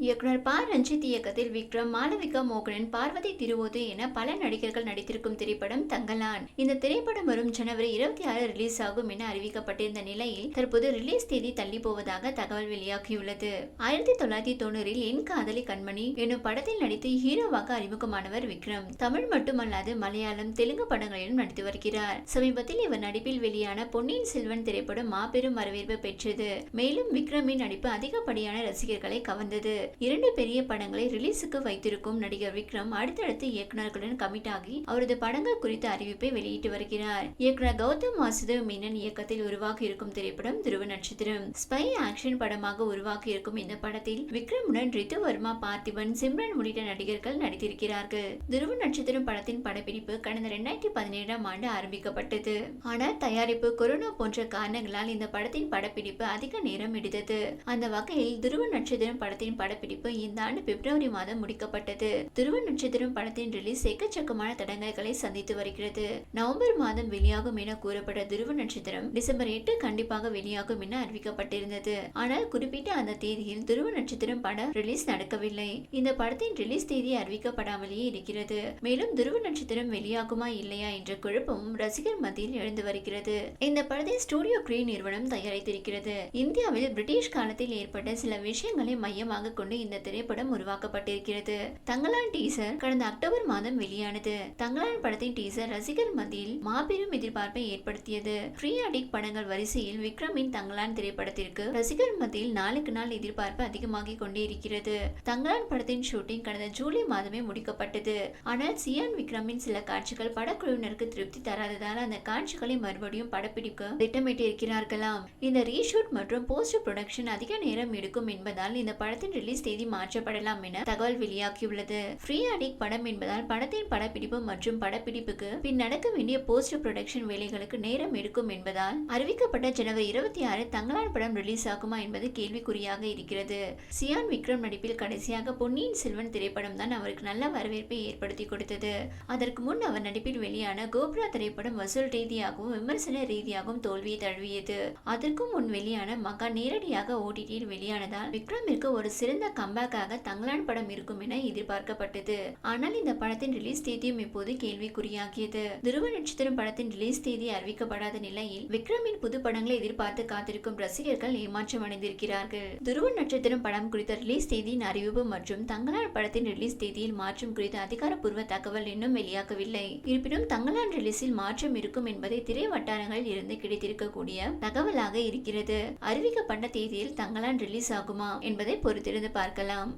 இயக்குனர் ப. ரஞ்சித் இயக்கத்தில் விக்ரம் மாளவிகா மோகனன் பார்வதி திருவோது என பல நடிகர்கள் நடித்திருக்கும் திரைப்படம் தங்கலான். இந்த திரைப்படம் வரும் ஜனவரி இருபத்தி ஆறு ரிலீஸ் ஆகும் என அறிவிக்கப்பட்டிருந்த நிலையில் தற்போது ரிலீஸ் தேதி தள்ளி போவதாக தகவல் வெளியாகியுள்ளது. ஆயிரத்தி தொள்ளாயிரத்தி தொண்ணூறில் என் காதலி கண்மணி என்னும் படத்தில் நடித்து ஹீரோவாக அறிமுகமானவர் விக்ரம். தமிழ் மட்டுமல்லாது மலையாளம் தெலுங்கு படங்களிலும் நடித்து வருகிறார். சமீபத்தில் இவர் நடிப்பில் வெளியான பொன்னியின் செல்வன் திரைப்படம் மாபெரும் வரவேற்பு பெற்றது. மேலும் விக்ரமின் நடிப்பு அதிகப்படியான ரசிகர்களை கவர்ந்தது. இரண்டு பெரிய படங்களை ரிலீஸுக்கு வைத்திருக்கும் நடிகர் விக்ரம் அடுத்தடுத்து இயக்குநர்களுடன் கமிட் ஆகி அவரது படங்கள் குறித்த அறிவிப்பை வெளியிட்டு வருகிறார். இயக்குனர் கௌதம் வாசுதேவ் மீனன் இயக்கத்தில் உருவாகி இருக்கும் திரைப்படம் துருவ நட்சத்திரம். ஸ்பை ஆக்ஷன் படமாக உருவாகி இருக்கும் இந்த படத்தில் விக்ரமுடன் ரித்து வர்மா பார்த்திபன் சிம்ரன் உள்ளிட்ட நடிகர்கள் நடித்திருக்கிறார்கள். துருவ நட்சத்திரம் படத்தின் படப்பிடிப்பு கடந்த இரண்டாயிரத்தி பதினேழாம் ஆண்டு ஆரம்பிக்கப்பட்டது. ஆனால் தயாரிப்பு கொரோனா போன்ற காரணங்களால் இந்த படத்தின் படப்பிடிப்பு அதிக நேரம் எடுத்தது. அந்த வகையில் துருவ நட்சத்திரம் படத்தின் படப்பிடிப்பு படப்பிடிப்பு இந்த ஆண்டு பிப்ரவரி மாதம் முடிக்கப்பட்டது. துருவ நட்சத்திரம் படத்தின் ரிலீஸ் எக்கச்சக்கமான தடங்கல்களை சந்தித்து வருகிறது. நவம்பர் மாதம் வெளியாகும் என கூறப்பட்ட துருவ நட்சத்திரம் டிசம்பர் எட்டு கண்டிப்பாக வெளியாகும் என அறிவிக்கப்பட்டிருந்தது. ஆனால் குறிப்பிட்ட அந்த தேதியில் துருவ நட்சத்திரம் படம் ரிலீஸ் நடக்கவில்லை. இந்த படத்தின் ரிலீஸ் தேதி அறிவிக்கப்படாமலேயே இருக்கிறது. மேலும் துருவ நட்சத்திரம் வெளியாகுமா இல்லையா என்ற குழப்பமும் ரசிகர் மத்தியில் எழுந்து வருகிறது. இந்த படத்தை ஸ்டூடியோ கிரீ நிறுவனம் தயாரித்திருக்கிறது. இந்தியாவில் பிரிட்டிஷ் காலத்தில் ஏற்பட்ட சில விஷயங்களை மையமாக கொண்டு இந்த திரைப்படம் உருவாக்கப்பட்டிருக்கிறது. தங்கலான் டீசர் கடந்த அக்டோபர் மாதம் வெளியானது. தங்கலான் படத்தின் டீசர் ரசிகர் மத்தியில் மாபெரும் எதிர்பார்ப்பை ஏற்படுத்தியது. ஃப்ரீ அடிக் படங்கள் வரிசையில் விக்ரமின் தங்கலான் திரைப்படத்திற்கு ரசிகர் மத்தியில் நாளுக்கு நாள் எதிர்பார்ப்பு அதிகமாகிக் கொண்டே இருக்கிறது தங்கலான் படத்தின் ஷூட்டிங் கடந்த ஜூலை மாதமே முடிக்கப்பட்டது. ஆனால் சியான் விக்ரமின் சில காட்சிகள் படக்குழுவினருக்கு திருப்தி தராததால் அந்த காட்சிகளை மறுபடியும் படப்பிடிக்க திட்டமிட்டு இருக்கிறார்களாம் இந்த ரீஷூட் மற்றும் போஸ்ட் ப்ரொடக்ஷன் அதிக நேரம் எடுக்கும் என்பதால் இந்த படத்தின் ரிலீஸ் ரிலீஸ் தேதி மாற்றப்படலாம் என தகவல் வெளியாகியுள்ளது. ஃப்ரீ அடிக் படம் என்பதால் படத்தின் படப்பிடிப்பு மற்றும் படப்பிடிப்புக்கு பின் நடக்க வேண்டிய போஸ்ட் ப்ரொடக்ஷன் வேலைகளுக்கு நேரம் எடுக்கும் என்பதால் அறிவிக்கப்பட்ட ஜனவரி இருபத்தி ஆறு தங்கலான் படம் ரிலீஸ் ஆகுமா என்பது கேள்விக்குறியாக இருக்கிறது. சியான் விக்ரம் நடிப்பில் கடைசியாக பொன்னியின் செல்வன் திரைப்படம் தான் அவருக்கு நல்ல வரவேற்பை ஏற்படுத்தி கொடுத்தது. அதற்கு முன் அவர் நடிப்பில் வெளியான கோப்ரா திரைப்படம் வசூல் ரீதியாகவும் விமர்சன ரீதியாகவும் தோல்வியை தழுவியது. அதற்கும் முன் வெளியான மகா நேரடியாக ஓடிடியில் வெளியானதால் விக்ரமிற்கு ஒரு சிறந்த கம்பேக்காக தங்கலான் படம் இருக்கும் என எதிர்பார்க்கப்பட்டது. ஆனால் இந்த படத்தின் ரிலீஸ் தேதியும் இப்போது கேள்விக்குறியாகியது. துருவ நட்சத்திரம் படத்தின் ரிலீஸ் தேதி அறிவிக்கப்படாத நிலையில் விக்ரமின் புது படங்களை எதிர்பார்த்து காத்திருக்கும் ரசிகர்கள் ஏமாற்றம் அடைந்திருக்கிறார்கள். துருவ நட்சத்திரம் படம் குறித்த ரிலீஸ் தேதியின் அறிவிப்பு மற்றும் தங்கலான் படத்தின் ரிலீஸ் தேதியில் மாற்றம் குறித்த அதிகாரப்பூர்வ தகவல் இன்னும் வெளியாகவில்லை. இருப்பினும் தங்கலான் ரிலீஸில் மாற்றம் இருக்கும் என்பதை திரை வட்டாரங்களில் இருந்து கிடைத்திருக்கக்கூடிய தகவலாக இருக்கிறது. அறிவிக்கப்பட்ட தேதியில் தங்கலான் ரிலீஸ் ஆகுமா என்பதை பொறுத்திருந்து பார்க்கலாம்.